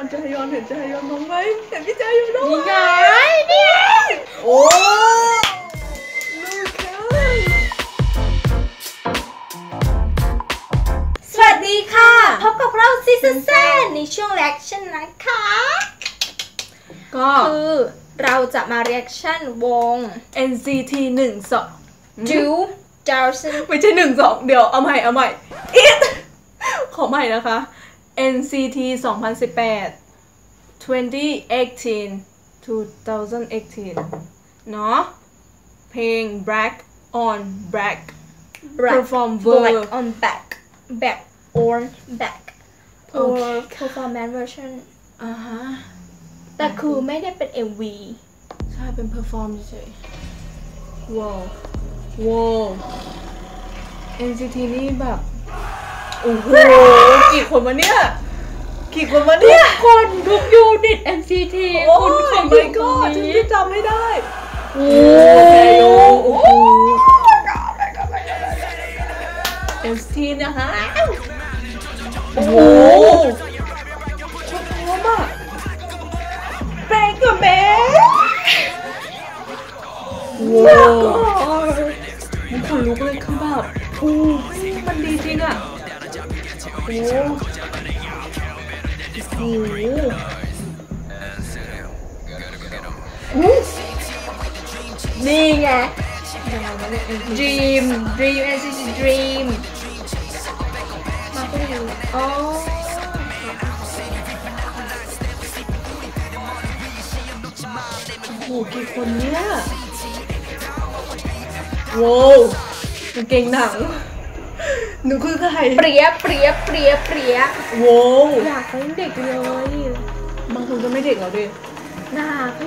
อนจฮยอนเห็นจฮยอนมองไหมเห็นพี่จฮยอนด้วยนี่ไงเนี่ยโอ้ลูกค้าสวัสดีค่ะพบกับเราซีซันเซนในช่วง reaction นะคะก็คือเราจะมา reaction วง NCT หนึ่งสองจูดาวซันไม่ใช่หนึ่งสองเดี๋ยวเอาใหม่เอาใหม่อีกขอใหม่นะคะ NCT 2018 2018 2018 เนาะเพลง Black on Black Perform black verb on back back or back or โอเค performance version อ่าฮะแต่คือไม่ได้เป็น MV ใช่เป็น perform เฉยๆว้าวว้าว NCT นี่แบบ โอ้โห กี่คนวะเนี่ย กี่คนวะเนี่ยคนทุกยูนิต NCT โอ้คุณยขอไม่ยู่ก็ตรงฉันนี้จะจำไม่ได้ โอ้โอ้โหโหโอ้โห NCT นะคะโอ้โหชอบพร้อมอะแปลงกับแม่ว้าวมันขนลุกเลยคือแบบโอ้มันดีจริงอะ นี่ไงยังไงวะเนี่ย NCT Dream Dream NCT Dream มาเป็นยังอ๋อโอ้โหกี่คนเนี่ยโว้วกางเกงหนัง หนูคือใครเปรียเปรียเปรียเปรียโว้วอยากเป็นเด็กเลยบางคนก็ไม่เด็กเราดิหน้า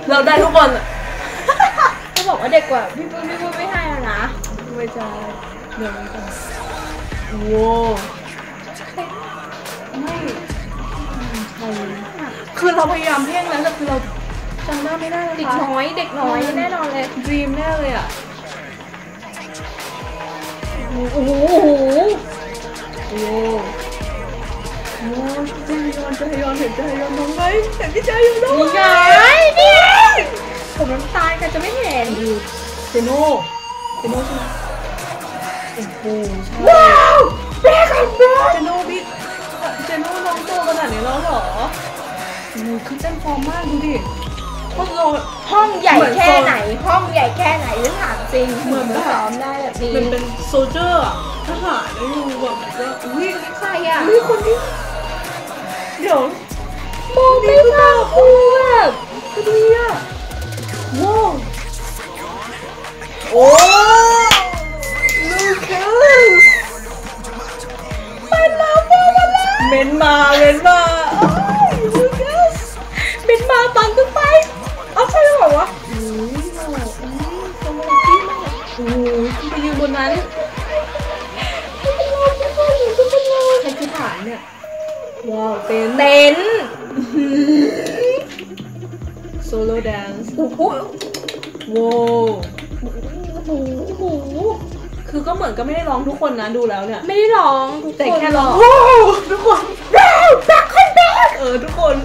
เราได้ทุกคนอะเขาบอกว่าเด็กกว่าพี่ปุ้ยพี่ปุ้ยไม่ให้แล้วนะไม่ใช่เดี๋ยวมันกันโว้วไม่ใช่คือเราพยายามเพ่งแล้วแต่คือเราจำหน้าไม่ได้แล้วเด็กค่ะน้อยเด็กน้อยแน่นอนเลยดีมแน่เลยอะ โอ้โหโอ้โหจยอนใจยอนเห็นใจยอนมองไหมเห็นพี่จยอนด้วยนี่ไงเนี่ผมน้ำตาลกันจะไม่เห็นเจโน่เจโน่ใช่ไหมโอ้โหว้าวแบล็คแอนด์แบล็คเจโน่พี่เจโน่น้องโตขนาดนี้แล้วเหรอโอ้คือเต้นฟอร์มมากดูดิโคตรโลห้องใหญ่แค่ไหน ห้องใหญ่แค่ไหนฉันถาม จริงเหมือนแบบซ้อมได้แบบนี้มันเป็นโซลเจอร์อะทหารแล้วอยู่แบบเหมือนก็อุ้ยใครอะอุ้ยคนที่เดี๋ยวโมไม่ทราบพูดคือดีอะว้าวโอ้ มากโอ้ยขึ้นไปยืนบนนั้นใครคือฐานเนี่ยว้าวเต้นเต้นโซโล่แดนซ์โอ้โหว้าวโอ้โหโอ้โหคือก็เหมือนก็ไม่ได้ร้องทุกคนนะดูแล้วเนี่ย ไม่ได้ร้องทุกคนแต่แค่ร้องหกว้าวทุกคนว้าวแบ็คคนแบ็คเออทุกคน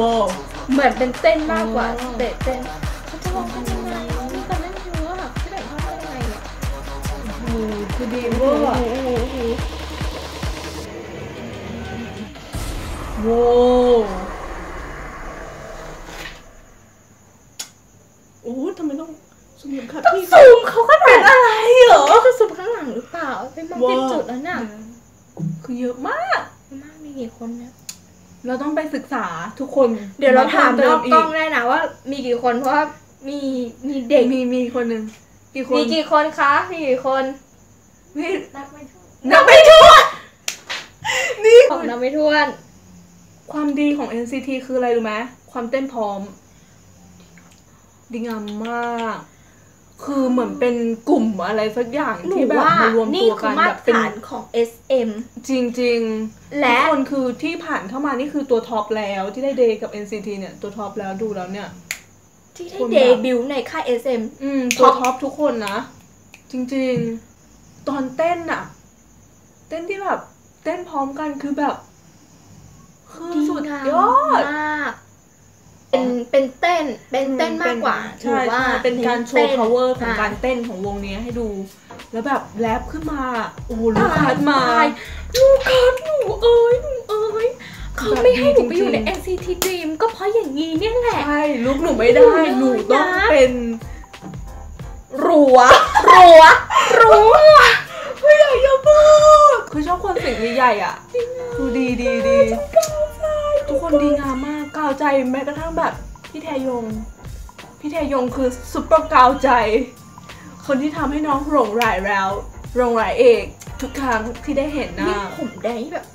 ว้าวเหมือนเป็นเต้นมากกว่าอ๋อเตะเต้น ดีเวอร์อะโอ้โหโอ้โหว้าวโอ้ยทำไมต้องสมมติค่ะพี่ซูมเขาขนาดอะไรเหรอเขาจะซูมข้างหลังหรือเปล่าไปมองผิดจุดแล้วน่ะคือเยอะมากมากมีกี่คนเนี่ยเราต้องไปศึกษาทุกคน เดี๋ยวเราถามนเติอกกล้องอีได้นะว่า มีกี่คนเพราะว่ามีมีเด็กมีมีคนหนึ่งกี่คนมีกี่คนคะมีกี่คน มีนับไม่ถ้วนนับไม่ถ้วนนี่นับไม่ถ้วน ความดีของ NCT คืออะไรรู้ไหมความเต้นพร้อม ดีงามมาก คือเหมือนเป็นกลุ่มอะไรสักอย่างหนูที่แบบว่ามารวมนี่ตัวคืกัอนมาแบตบรเป็นฐานของ SM จริงๆ และทุกคนคือที่ผ่านเข้ามานี่คือตัวท็อปแล้วที่ได้เดย์กับ NCT เนี่ยตัวท็อปแล้วดูแล้วเนี่ยที่ได้คนเดแบบบิวต์ในค่าย SM อืมท็ตัวอปท็อปทุกคนนะ จริงๆ ตอนเต้นอะเต้นที่แบบ เต้นพร้อมกันคือแบบ คือสุดยอดมากเป็นเป็นเต้นเป็นเต้นมากกว่าถือว่าเป็นการโชว์ power ของการเต้นของวงนี้ให้ดู แล้วแบบแรปขึ้นมาโอ้ลูกคัดมาลูกคัดหนูเอ้ยหนูเอ้ยเขาไม่ให้หนูไปอยู่ใน NCT Dream ก็เพราะอย่างนี้เนี่ยแหละใช่ลูกหนูไม่ได้หนูต้องเป็น รัว รัว รัวไม่อยากจะพูดคือชอบคนเสียงใหญ่ๆอะดูดีดีดีทุกคนดีงามมากกาวใจแม้กระทั่งแบบพี่แทยง พี่แทยงคือซุปเปอร์กาวใจ คนที่ทำให้น้องหลงไหลแล้วหลงไหลเอกทุกครั้งที่ได้เห็นหนี่น้าผมแดงแบบ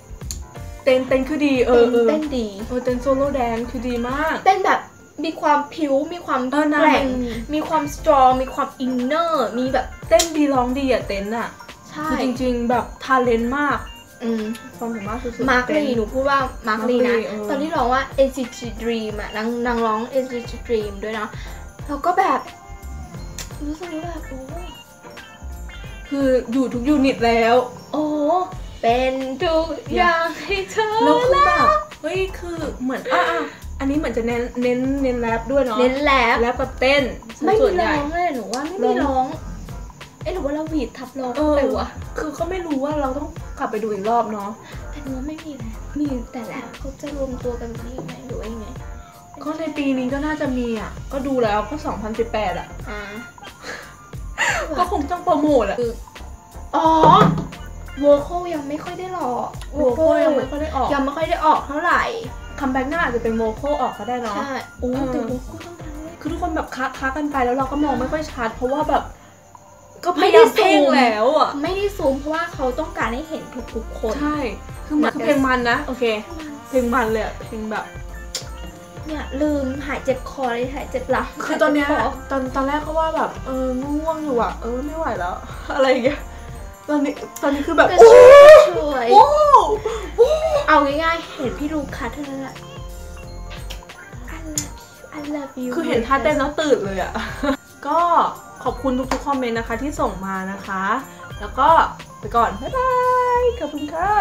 เต้นเต้นคือดีเอเต้อนเออเต้นดีเออเต้นโซโล่แดนคือดีมาก เต้นแบบ มีความผิวมีความเออนะแกร่งมันมีความสตรองมีความอินเนอร์มีแบบเต้นดีร้องดีอะเต้นอะใช่คือจริง ๆ แบบทาเลนต์มากอืมความสามารถสุดๆมาร์คเต้นลีหนูพูดว่ามาร์คลี Mark นะ Lee เออตอนที่ร้องว่า NCT Dream อะนางนางร้อง NCT Dream ด้วยนะแล้วก็แบบ รู้สึกว่าแบบโอ้คืออยู่ทุกยูนิตแล้ว โอ้เป็นทุกอย่างให้เธอแล้วคือแบบเฮ้ยคือเหมือนอะ อะอันนี้เหมือนจะเน้นเน้นเน้นแรปด้วยเนาะเน้นแลบแรปกับเต้นไม่ส่มีวนใหร้ญ่องเลยหนูว่าไม่ร้มีองร้องเอ๊ะหรือว่าเราหวีดทับร้องเออไปวะคือก็ไม่รู้ว่าเราต้องกลับไปดูอีกรอบเนาะแต่หนูว่าไม่มีแล้วมีแต่แลบเขาจะรวมตัวกันแบบนี้ไหมหรือว่ายังไงก็ในปีนี้ก็น่าจะมีอะ ก็ดูแล้วก็ 2018 อะอ่าก็คงต้องโปรโมทอะคืออ๋อโวคอลยังไม่ค่อยได้หรอกโวโก้ยังไม่ค่อยได้ออกยังไม่ค่อยได้ออกเท่าไหร่ คัมแบ็กหน้าอาจจะเป็นโวโคออกก็ได้เนาะใช่โอ้เออแต่โวคอลต้องทำเลยคือทุกคนแบบค้าค้ากันไปแล้วเราก็มองไม่ค่อยชัดเพราะว่าแบบก็พไม่ยาได้ยามเพ่งซูมแล้วอะไม่ได้ซูมเพราะว่าเขาต้องการให้เห็นทุกๆคนใช่คือเหมือนคือเพลงมันนะโอเคเพลงมันเลยอะเพลงแบบเนี่ยลืมหายเจ็บคอเลยหายเจ็บหลังคือตอนเนี้ยหายจ็บคตอนตอนแรกก็ว่าแบบเออง่วงอยู่อะเออไม่ไหวแล้ว อะไรอย่างเงี้ยตอนนี้ตอนนี้คือแบบก็โอ้ช่วยโอ้โอ้ เอาง่ายๆเห็นพี่ลูคัสเท่านั้นแหละ I love you I love you คือเห็นท่าเต้นแล้วตื่นเลยอะก็ขอบคุณทุกๆคอมเมนต์นะคะที่ส่งมานะคะ แล้วก็ไปก่อน บ๊ายบาย ขอบคุณค่ะ